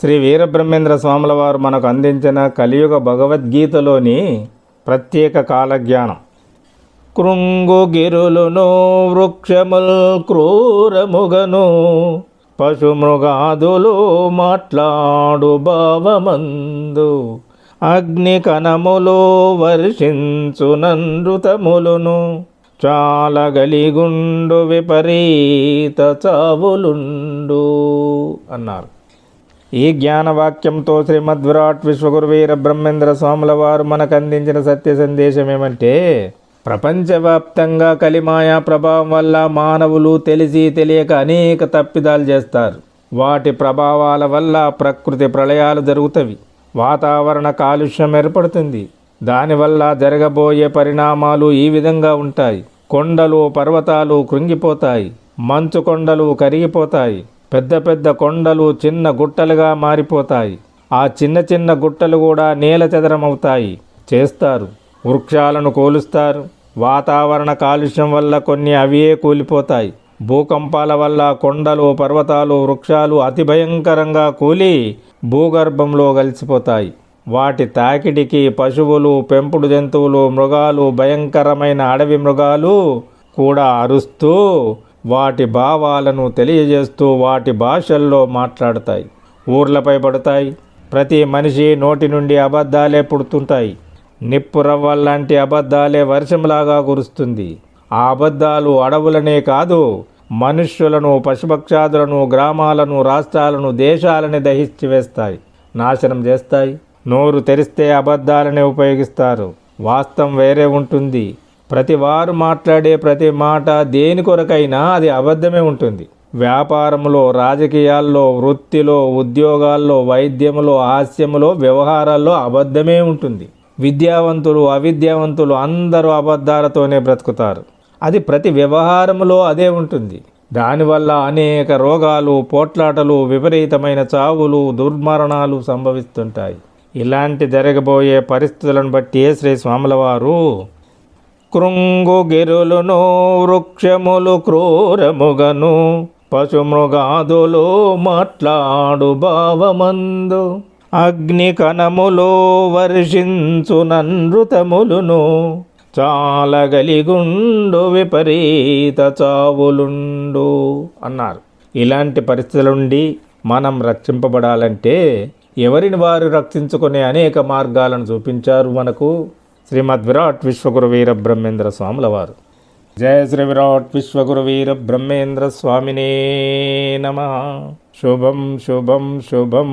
శ్రీ వీరబ్రహ్మేంద్ర స్వాముల వారు మనకు అందించిన కలియుగ భగవద్గీతలోని ప్రత్యేక కాలజ్ఞానం. కృంగుగిరులును వృక్షముల్ క్రూరముగను పశుమృగాదులు మాట్లాడు భావమందు. అగ్ని కణములో వర్షించుననృతములును చాలగలిగుండు విపరీత చావులుండు అన్నారు. ఈ జ్ఞానవాక్యంతో శ్రీమద్ విరాట్ విశ్వగురు వీర బ్రహ్మేంద్ర స్వాముల వారు మనకు అందించిన సత్య సందేశం ఏమంటే ప్రపంచవ్యాప్తంగా కలిమాయా ప్రభావం వల్ల మానవులు తెలిసి తెలియక అనేక తప్పిదాలు చేస్తారు. వాటి ప్రభావాల వల్ల ప్రకృతి ప్రళయాలు జరుగుతవి. వాతావరణ కాలుష్యం ఏర్పడుతుంది. దానివల్ల జరగబోయే పరిణామాలు ఈ విధంగా ఉంటాయి. కొండలు పర్వతాలు కృంగిపోతాయి. మంచు కొండలు కరిగిపోతాయి. పెద్ద పెద్ద కొండలు చిన్న గుట్టలుగా మారిపోతాయి. ఆ చిన్న చిన్న గుట్టలు కూడా నేల చెదరమవుతాయి. చేస్తారు. వృక్షాలను కోలుస్తారు. వాతావరణ కాలుష్యం వల్ల కొన్ని అవియే కూలిపోతాయి. భూకంపాల వల్ల కొండలు పర్వతాలు వృక్షాలు అతి భయంకరంగా కూలి భూగర్భంలో కలిసిపోతాయి. వాటి తాకిడికి పశువులు పెంపుడు జంతువులు మృగాలు భయంకరమైన అడవి మృగాలు కూడా అరుస్తూ వాటి భావాలను తెలియజేస్తూ వాటి భాషల్లో మాట్లాడతాయి. ఊర్లపై పడతాయి. ప్రతి మనిషి నోటి నుండి అబద్ధాలే పుడుతుంటాయి. నిప్పు రవ్వల్లాంటి అబద్ధాలే వర్షంలాగా కురుస్తుంది. ఆ అబద్ధాలు అడవులనే కాదు మనుష్యులను పశుపక్షాదులను గ్రామాలను రాష్ట్రాలను దేశాలని దహించి వేస్తాయి. నాశనం చేస్తాయి. నోరు తెరిస్తే అబద్ధాలనే ఉపయోగిస్తారు. వాస్తవం వేరే ఉంటుంది. ప్రతి వారు మాట్లాడే ప్రతి మాట దేని కొరకైనా అది అబద్ధమే ఉంటుంది. వ్యాపారంలో రాజకీయాల్లో వృత్తిలో ఉద్యోగాల్లో వైద్యములో హాస్యములో వ్యవహారాల్లో అబద్ధమే ఉంటుంది. విద్యావంతులు అవిద్యావంతులు అందరూ అబద్ధాలతోనే బ్రతుకుతారు. అది ప్రతి వ్యవహారంలో అదే ఉంటుంది. దానివల్ల అనేక రోగాలు పోట్లాటలు విపరీతమైన చావులు దుర్మరణాలు సంభవిస్తుంటాయి. ఇలాంటి జరగబోయే పరిస్థితులను బట్టి శ్రీ స్వాముల వారు కృంగు గిరులును వృక్షములు క్రూరముగను పశుమృగాదులు మాట్లాడు భావమందు. అగ్ని కణములో వర్షించుననృతములును చాలగలిగుండు విపరీత చావులుండు అన్నారు. ఇలాంటి పరిస్థితుల నుండి మనం రక్షింపబడాలంటే ఎవరిని వారు రక్షించుకునే అనేక మార్గాలను చూపించారు మనకు? శ్రీమద్ విరాట్ విశ్వగురు వీర బ్రహ్మేంద్ర స్వాముల వారు. జయ శ్రీ విరాట్ విశ్వగురు వీర బ్రహ్మేంద్ర స్వామినే నమ. శుభం శుభం శుభం.